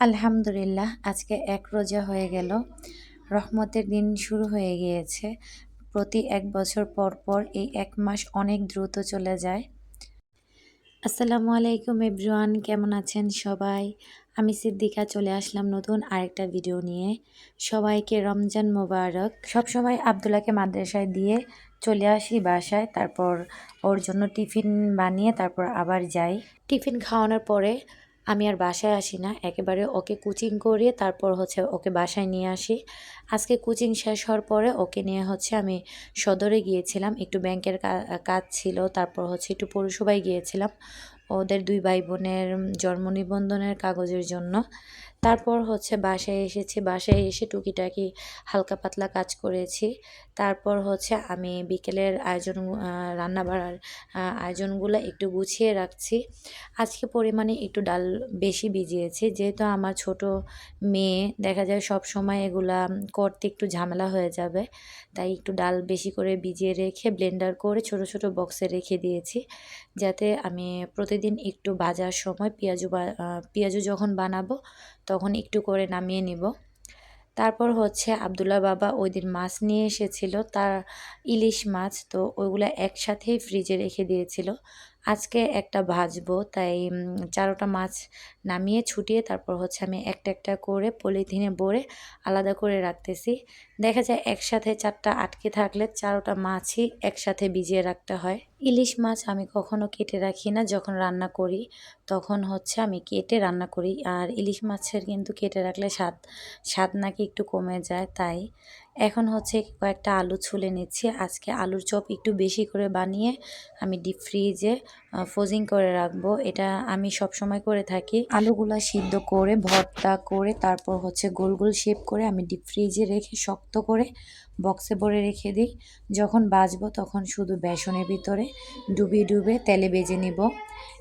আলহামদুলিল্লাহ, আজকে এক রোজা হয়ে গেল। রহমতের দিন শুরু হয়ে গিয়েছে। প্রতি এক বছর পর পর এই এক মাস অনেক দ্রুত চলে যায়। আসসালামু আলাইকুম এভরিওয়ান, কেমন আছেন সবাই? আমি সিদ্দিকা, চলে আসলাম নতুন আরেকটা ভিডিও নিয়ে। সবাইকে রমজান মোবারক। সবসময় আবদুল্লাহকে মাদ্রাসায় দিয়ে চলে আসি বাসায়, তারপর ওর জন্য টিফিন বানিয়ে তারপর আবার যাই। টিফিন খাওয়ানোর পরে আমি আর বাসায় আসি না। একেবারে ওকে কোচিং করিয়ে তারপর হচ্ছে ওকে বাসায় নিয়ে আসি। আজকে কোচিং শেষ হওয়ার পরে ওকে নিয়ে হচ্ছে আমি সদরে গিয়েছিলাম। একটু ব্যাংকের কাজ ছিল, তারপর হচ্ছে একটু পৌরসভায় গিয়েছিলাম। ওদের দুই ভাই বোনের জন্ম নিবন্ধনের কাগজের জন্য। তারপর হচ্ছে বাসায় এসেছি, বাসায় এসে টুকিটাকি হালকা পাতলা কাজ করেছি। তারপর হচ্ছে আমি বিকেলের আয়োজন রান্না বাড়ার আয়োজনগুলো একটু গুছিয়ে রাখছি। আজকে পরিমাণে একটু ডাল বেশি ভিজিয়েছি, যেহেতু আমার ছোট মেয়ে, দেখা যায় সব সময় এগুলা করতে একটু ঝামেলা হয়ে যাবে। তাই একটু ডাল বেশি করে ভিজিয়ে রেখে ব্লেন্ডার করে ছোট ছোট বক্সে রেখে দিয়েছি, যাতে আমি প্রতিদিন একটু বাজার সময় পেঁয়াজু পেঁয়াজু যখন বানাবো তখন একটু করে নামিয়ে নিব। তারপর হচ্ছে আবদুল্লা বাবা ওই দিন মাছ নিয়ে এসেছিল, তার ইলিশ মাছ তো ওইগুলো একসাথেই ফ্রিজে রেখে দিয়েছিল। আজকে একটা ভাজবো, তাই চারোটা মাছ নামিয়ে ছুটিয়ে তারপর হচ্ছে আমি একটা একটা করে পলিথিনে ভরে আলাদা করে রাখতেছি। দেখা যায় একসাথে চারটা আটকে থাকলে চারোটা মাছই একসাথে ভিজিয়ে রাখতে হয়। ইলিশ মাছ আমি কখনো কেটে রাখি না, যখন রান্না করি তখন হচ্ছে আমি কেটে রান্না করি। আর ইলিশ মাছের কিন্তু কেটে রাখলে স্বাদ স্বাদ নাকি একটু কমে যায়, তাই এখন হচ্ছে কয়েকটা আলু ছুলে নিচ্ছি। আজকে আলুর চপ একটু বেশি করে বানিয়ে আমি ডিপ ফ্রিজে ফ্রোজিং করে রাখব। এটা আমি সব সময় করে থাকি। আলুগুলা সিদ্ধ করে, ভর্তা করে, তারপর হচ্ছে গোল গোল শেপ করে আমি ডিপ ফ্রিজে রেখে শক্ত করে বক্সে ভরে রেখে দিই। যখন বাজবো তখন শুধু বেসনের ভিতরে ডুবিয়ে ডুবে তেলে বেজে নিব।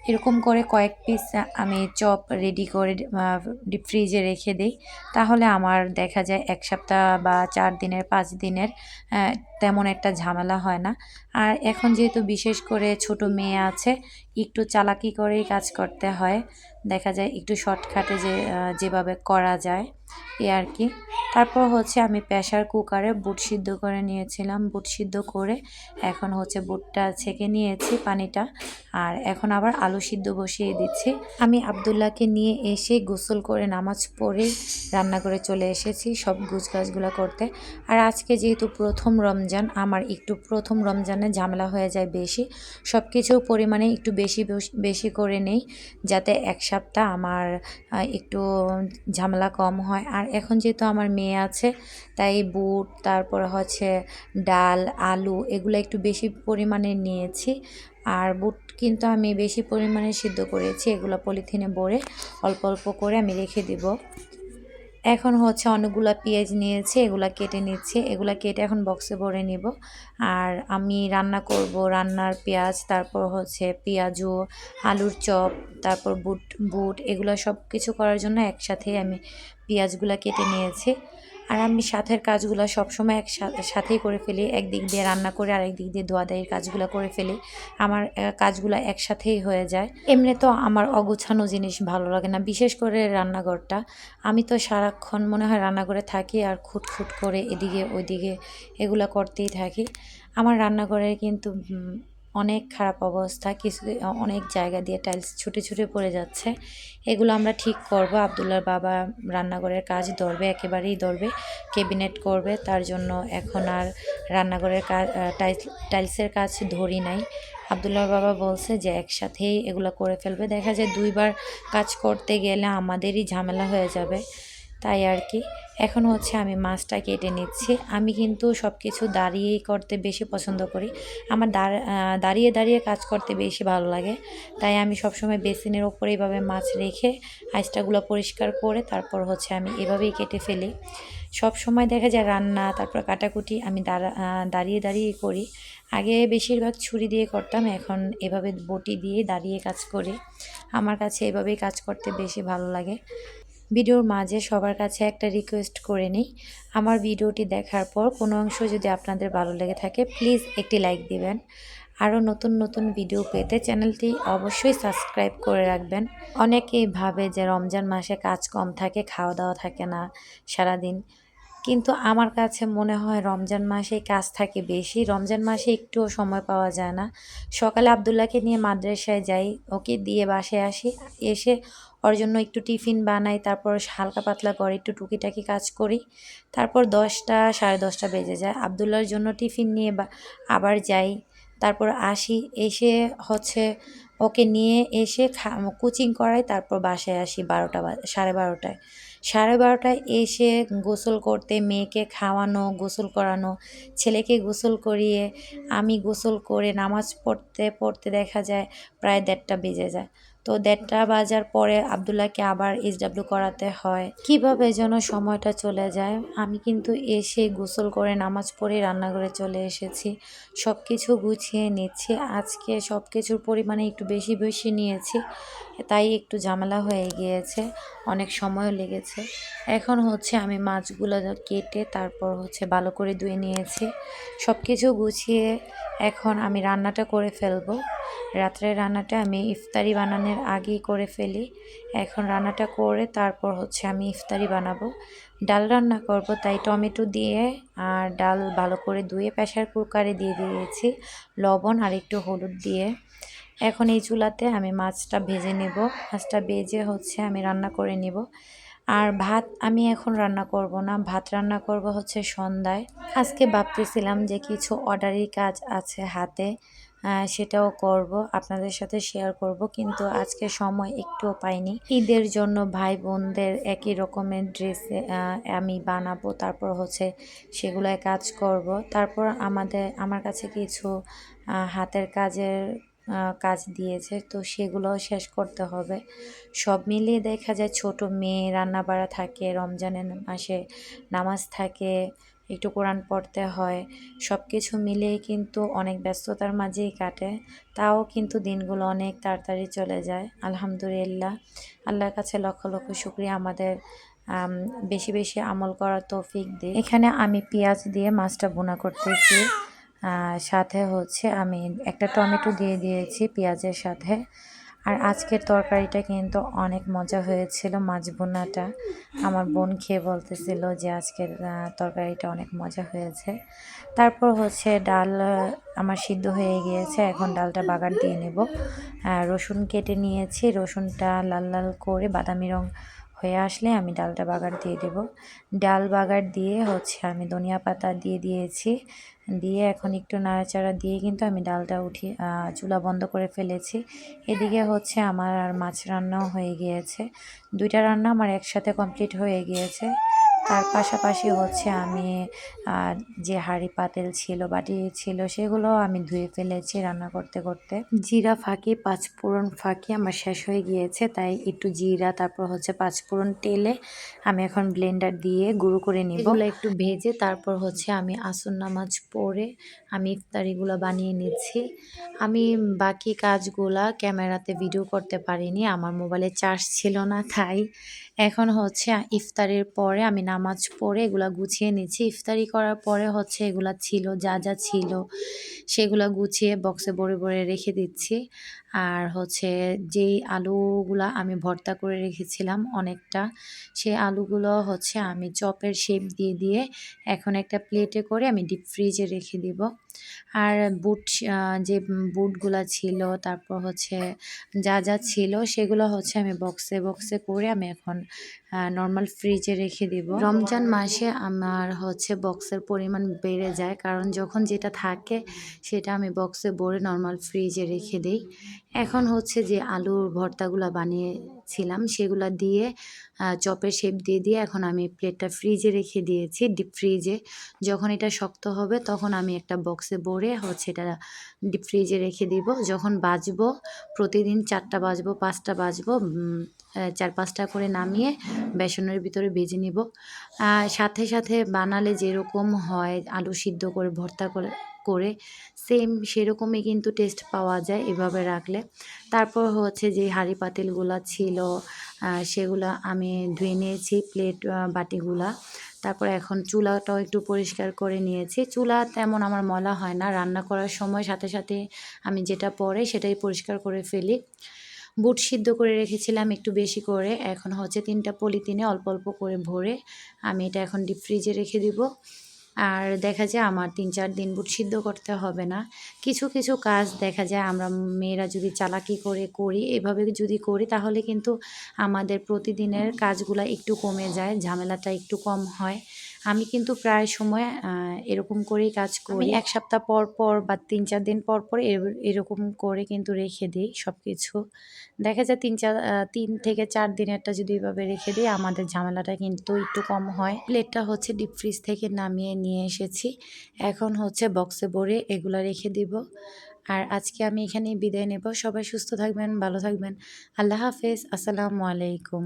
এরকম করে কয়েক পিস আমি চপ রেডি করে ডিপ ফ্রিজে রেখে দিই। তাহলে আমার দেখা যায় এক সপ্তাহ বা চার দিনের, পাঁচ দিনের তেমন একটা ঝামেলা হয় না। আর এখন যেহেতু বিশেষ করে ছোট মেয়ে আছে, একটু চালাকি করেই কাজ করতে হয়। দেখা যায় একটু শর্টকাটে যে যেভাবে করা যায়, এ আর কি। তারপর হচ্ছে আমি প্রেশার কুকারে বুট সিদ্ধ করে নিয়েছিলাম। বুট সিদ্ধ করে এখন হচ্ছে বুটটা ছেঁকে নিয়েছি পানিটা আর এখন আবার আলু সিদ্ধ বসিয়ে দিচ্ছি। আমি আবদুল্লাহকে নিয়ে এসে গোসল করে নামাজ পড়ে রান্না করে চলে এসেছি সব গাছগুলো করতে। আর আজকে যেহেতু প্রথম রমজান, আমার একটু প্রথম রমজানে ঝামেলা হয়ে যায় বেশি। সব কিছু পরিমাণে একটু বেশি বেশি করে নেই যাতে এক সপ্তাহ আমার একটু ঝামেলা কম হয়। আর এখন যেহেতু আমার মেয়ে আছে, তাই বুট, তারপর হচ্ছে ডাল, আলু এগুলো একটু বেশি পরিমাণে নিয়েছি। আর বুট কিন্তু আমি বেশি পরিমাণে সিদ্ধ করেছি, এগুলো পলিথিনে ভরে অল্প অল্প করে আমি রেখে দিব। এখন হচ্ছে অনেকগুলো পেঁয়াজ নিয়েছে, এগুলা কেটে নিচ্ছে। এগুলা কেটে এখন বক্সে ভরে নিব। আর আমি রান্না করব রান্নার পেঁয়াজ, তারপর হচ্ছে পেঁয়াজু, আলুর চপ, তারপর বুট বুট, এগুলো সব কিছু করার জন্য একসাথেই আমি পেঁয়াজগুলো কেটে নিয়েছি। আর আমি সাথের কাজগুলো সবসময় এক সাথেই করে ফেলি। একদিক দিয়ে রান্না করে আর একদিক দিয়ে ধোয়া দেয়ের কাজগুলো করে ফেলি। আমার কাজগুলো একসাথেই হয়ে যায়। এমনি তো আমার অগুছানো জিনিস ভালো লাগে না, বিশেষ করে রান্নাঘরটা। আমি তো সারাক্ষণ মনে হয় রান্নাঘরে থাকি আর খুটখুট করে এদিকে ওইদিকে এগুলো করতেই থাকি। আমার রান্নাঘরে কিন্তু অনেক খারাপ অবস্থা, কিছু, অনেক জায়গা দিয়ে টাইলস ছুটে ছুটে পড়ে যাচ্ছে। এগুলো আমরা ঠিক করব। আবদুল্লার বাবা রান্নাঘরের কাজ ধরবে, একেবারেই ধরবে কেবিনেট করবে। তার জন্য এখন আর রান্নাঘরের কাজ টাইলস টাইলসের কাজ ধরি নাই। আবদুল্লার বাবা বলছে যে একসাথেই এগুলো করে ফেলবে। দেখা যায় দুইবার কাজ করতে গেলে আমাদেরই ঝামেলা হয়ে যাবে। তাই আর কি। এখন হচ্ছে আমি মাছটা কেটে নিচ্ছি। আমি কিন্তু সব কিছু দাঁড়িয়েই করতে বেশি পছন্দ করি। আমার দাঁড়িয়ে দাঁড়িয়ে কাজ করতে বেশি ভালো লাগে। তাই আমি সবসময় বেসিনের ওপরে এইভাবে মাছ রেখে আইসটাগুলো পরিষ্কার করে তারপর হচ্ছে আমি এভাবেই কেটে ফেলি। সব সময় দেখা যায় রান্না, তারপর কাটাকুটি আমি দাঁড়িয়ে দাঁড়িয়েই করি। আগে বেশিরভাগ ছুরি দিয়ে করতাম, এখন এভাবে বটি দিয়ে দাঁড়িয়ে কাজ করি। আমার কাছে এভাবেই কাজ করতে বেশি ভালো লাগে। ভিডিওর মাঝে সবার কাছে একটা রিকোয়েস্ট করে নিই। আমার ভিডিওটি দেখার পর কোনো অংশ যদি আপনাদের ভালো লেগে থাকে প্লিজ একটি লাইক দিবেন। আরও নতুন নতুন ভিডিও পেতে চ্যানেলটি অবশ্যই সাবস্ক্রাইব করে রাখবেন। অনেকেই ভাবে যে রমজান মাসে কাজ কম থাকে খাওয়া দাওয়া থাকে না সারাদিন। কিন্তু আমার কাছে মনে হয় রমজান মাসে কাজ থাকে বেশি। রমজান মাসে একটুও সময় পাওয়া যায় না। সকালে আবদুল্লাহকে নিয়ে মাদ্রাসায় যাই, ওকে দিয়ে বাসায় আসি। এসে ওর জন্য একটু টিফিন বানাই, তারপর হালকা পাতলা করে একটু টুকিটাকি কাজ করি। তারপর দশটা, সাড়ে দশটা বেজে যায়। আবদুল্লার জন্য টিফিন নিয়ে আবার যাই। তারপর আসি, এসে হচ্ছে ওকে নিয়ে এসে কোচিং করাই, তারপর বাসায় আসি বারোটা সাড়ে বারোটায়। সাড়ে বারোটায় এসে গোসল করতে, মেয়েকে খাওয়ানো, গোসল করানো, ছেলেকে গোসল করিয়ে আমি গোসল করে নামাজ পড়তে পড়তে দেখা যায়, প্রায় দেড়টা বেজে যায়। তো দেড়টা বাজার পরে আবদুল্লাহকে আবার এইচডাব্লিউ করাতে হয়। কীভাবে যেন সময়টা চলে যায়। আমি কিন্তু এসে গোসল করে নামাজ পড়ে রান্নাঘরে চলে এসেছি। সব কিছু গুছিয়ে নিচ্ছি। আজকে সব কিছুর পরিমাণে একটু বেশি বেশি নিয়েছি। তাই একটু ঝামেলা হয়ে গিয়েছে, অনেক সময়ও লেগেছে। এখন হচ্ছে আমি মাছগুলো কেটে তারপর হচ্ছে ভালো করে ধুয়ে নিয়েছি। সব কিছু গুছিয়ে এখন আমি রান্নাটা করে ফেলব। রাত্রের রান্নাটা আমি ইফতারি বানানোর আগেই করে ফেলি। এখন রান্নাটা করে তারপর হচ্ছে আমি ইফতারি বানাবো। ডাল রান্না করব, তাই টমেটো দিয়ে আর ডাল ভালো করে ধুয়ে প্রেশার কুকারে দিয়ে দিয়েছি, লবণ আর একটু হলুদ দিয়ে। এখন এই চুলাতে আমি মাছটা ভেজে নেব। মাছটা ভেজে হচ্ছে আমি রান্না করে নিব। আর ভাত আমি এখন রান্না করব না, ভাত রান্না করব হচ্ছে সন্ধ্যায়। আজকে ভাবতেছিলাম যে কিছু অর্ডারি কাজ আছে হাতে সেটাও করব, আপনাদের সাথে শেয়ার করব, কিন্তু আজকে সময় একটুও পাইনি। ঈদের জন্য ভাই বোনদের একই রকমের ড্রেস আমি বানাবো, তারপর হচ্ছে সেগুলোয় কাজ করব। তারপর আমাদের, আমার কাছে কিছু হাতের কাজের কাজ দিয়েছে, তো সেগুলোও শেষ করতে হবে। সব মিলিয়ে দেখা যায় ছোট মেয়ে রান্না বাড়া থাকে, রমজানের মাসে নামাজ থাকে, একটু কোরআন পড়তে হয় সব কিছু মিলিয়ে কিন্তু অনেক ব্যস্ততার মাঝেই কাটে। তাও কিন্তু দিনগুলো অনেক তাড়াতাড়ি চলে যায়, আলহামদুলিল্লাহ। আল্লাহর কাছে লক্ষ লক্ষ শুক্রিয়া, আমাদের বেশি বেশি আমল করার তৌফিক দিই এখানে আমি পেঁয়াজ দিয়ে মাছটা বোনা করতেছি। সাথে হচ্ছে আমি একটা টমেটো দিয়ে দিয়েছি পেঁয়াজের সাথে। আর আজকের তরকারিটা কিন্তু অনেক মজা হয়েছিল মাছ বোনাটা আমার বোন খেয়ে বলতেছিল যে আজকের তরকারিটা অনেক মজা হয়েছে। তারপর হচ্ছে ডাল আমার সিদ্ধ হয়ে গিয়েছে, এখন ডালটা বাগার দিয়ে নেব। রসুন কেটে নিয়েছি, রসুনটা লাল লাল করে বাদামি রং হয়ে আসলে আমি ডালটা বাগার দিয়ে দেব। ডাল বাগার দিয়ে হচ্ছে আমি ধনিয়া পাতা দিয়ে দিয়েছি। দিয়ে এখন একটু নাড়াচাড়া দিয়ে কিন্তু আমি ডালটা উঠিয়ে চুলা বন্ধ করে ফেলেছি। এদিকে হচ্ছে আমার আর মাছ রান্নাও হয়ে গিয়েছে। দুইটা রান্না আমার একসাথে কমপ্লিট হয়ে গিয়েছে। তার পাশাপাশি হচ্ছে আমি যে হাঁড়ি পাতেল ছিল, বাটি ছিল, সেগুলো আমি ধুয়ে ফেলেছি রান্না করতে করতে। জিরা ফাঁকি, পাঁচফোড়ন ফাঁকি আমার শেষ হয়ে গিয়েছে, তাই একটু জিরা, তারপর হচ্ছে পাঁচফোড়ন তেলে আমি এখন ব্লেন্ডার দিয়ে গুঁড়ো করে নিব। একটু ভেজে তারপর হচ্ছে আমি আসন নামাজ পড়ে আমি ইফতারিগুলো বানিয়ে নিচ্ছি। আমি বাকি কাজগুলা ক্যামেরাতে ভিডিও করতে পারিনি, আমার মোবাইলে চার্জ ছিল না, তাই এখন হচ্ছে ইফতারের পরে আমি নামাজ পড়ে এগুলা গুছিয়ে নিচ্ছি। ইফতারি করার পরে হচ্ছে এগুলা ছিল, যা যা ছিল সেগুলা গুছিয়ে বক্সে ভরে ভরে রেখে দিচ্ছি। আর হচ্ছে যেই আলুগুলা আমি ভর্তা করে রেখেছিলাম অনেকটা সেই আলুগুলো হচ্ছে আমি চপের শেপ দিয়ে দিয়ে এখন একটা প্লেটে করে আমি ডিপ ফ্রিজে রেখে দিব। আর বুট যে বুটগুলা ছিল, তারপর হচ্ছে যা যা ছিল সেগুলো হচ্ছে আমি বক্সে বক্সে করে আমি এখন নর্মাল ফ্রিজে রেখে দিব। রমজান মাসে আমার হচ্ছে বক্সের পরিমাণ বেড়ে যায়, কারণ যখন যেটা থাকে সেটা আমি বক্সে ভরে নর্মাল ফ্রিজে রেখে দিই। এখন হচ্ছে যে আলুর ভর্তাগুলো বানিয়েছিলাম, সেগুলো দিয়ে চপের শেপ দিয়ে দিয়ে এখন আমি প্লেটটা ফ্রিজে রেখে দিয়েছি ডিপ ফ্রিজে যখন এটা শক্ত হবে তখন আমি একটা বক্সে ভরে হচ্ছে এটা ডিপ ফ্রিজে রেখে দিব। যখন বাজবো, প্রতিদিন চারটা বাজবো, পাঁচটা বাজবো চার পাঁচটা করে নামিয়ে বেসনের ভিতরে ভেজে নিব। সাথে সাথে বানালে যেরকম হয়, আলু সিদ্ধ করে ভর্তা করে করে সেম সেরকমই কিন্তু টেস্ট পাওয়া যায় এভাবে রাখলে। তারপর হচ্ছে যে হাঁড়ি পাতিলগুলো ছিল সেগুলো আমি ধুয়ে নিয়েছি প্লেট বাটিগুলা। তারপর এখন চুলাটাও একটু পরিষ্কার করে নিয়েছি। চুলা তেমন আমার মলা হয় না, রান্না করার সময় সাথে সাথে আমি যেটা পরে সেটাই পরিষ্কার করে ফেলি। বুট সিদ্ধ করে রেখেছিলাম একটু বেশি করে, এখন হচ্ছে তিনটা পলিথিনে অল্প অল্প করে ভরে আমি এটা এখন ডিপ ফ্রিজে রেখে দিব। আর দেখা যায় আমার তিন চার দিন বুট সিদ্ধ করতে হবে না। কিছু কিছু কাজ দেখা যায় আমরা মেয়েরা যদি চালাকি করে, করি, এভাবে যদি করি তাহলে কিন্তু আমাদের প্রতিদিনের কাজগুলো একটু কমে যায়, ঝামেলাটা একটু কম হয়। আমি কিন্তু প্রায় সময় এরকম করেই কাজ করি। এক সপ্তাহ পর পর বা তিন চার দিন পর পর এর- এরকম করে কিন্তু রেখে দিই সব কিছু দেখা যায় তিন চার তিন থেকে চার দিনেরটা যদি এভাবে রেখে দিই আমাদের ঝামেলাটা কিন্তু একটু কম হয়। প্লেটটা হচ্ছে ডিপ ফ্রিজ থেকে নামিয়ে নিয়ে এসেছি। এখন হচ্ছে বক্সে ভরে এগুলো রেখে দিব। আর আজকে আমি এখানেই বিদায় নেব। সবাই সুস্থ থাকবেন ভালো থাকবেন। আল্লাহ হাফেজ। আসসালামু আলাইকুম।